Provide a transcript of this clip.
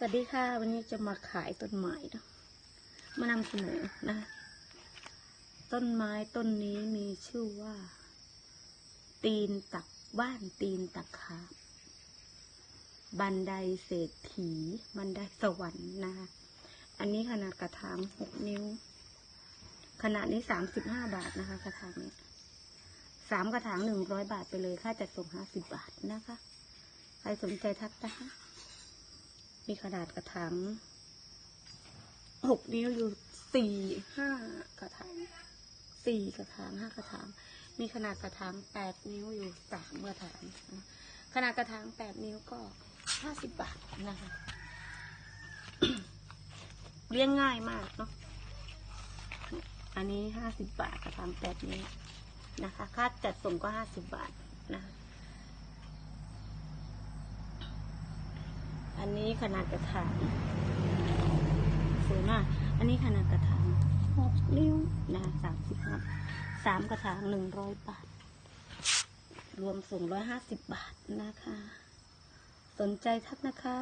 สวัสดีค่ะ วันนี้จะมาขายต้นไม้เนาะมานำเสนอนะ ต้นไม้ต้นนี้มีชื่อว่า ตีนตักบ้านตีนตักขาบบันไดเศรษฐี บันไดสวรรค์นะคะอันนี้ขนาดกระถางหกนิ้ว ขนาดนี้สามสิบห้าบาทนะคะ กระถางนี้สามกระถางหนึ่งร้อยบาทไปเลยค่าจัดส่งห้าสิบบาทนะคะ ใครสนใจทักนะคะ มีขนาดกระถางหกนิ้วอยู่สี่ห้ากระถางสี่กระถางห้ากระถางมีขนาดกระถางแปดนิ้วอยู่สามกระถางขนาดกระถางแปดนิ้วก็ห้าสิบบาทนะคะเลี้ยงง่ายมากเนาะอันนี้ห้าสิบบาทกระถางแปดนิ้วนะคะ ค่าจัดส่งก็ห้าสิบบาทนะคะ อันนี้ขนาดกระถางสวยมาก อันนี้ขนาดกระถางหกนิ้วนะสามสิบห้าสามกระถางหนึ่งร้อยบาท รวมส่งร้อยห้าสิบบาทนะคะ สนใจทักนะคะ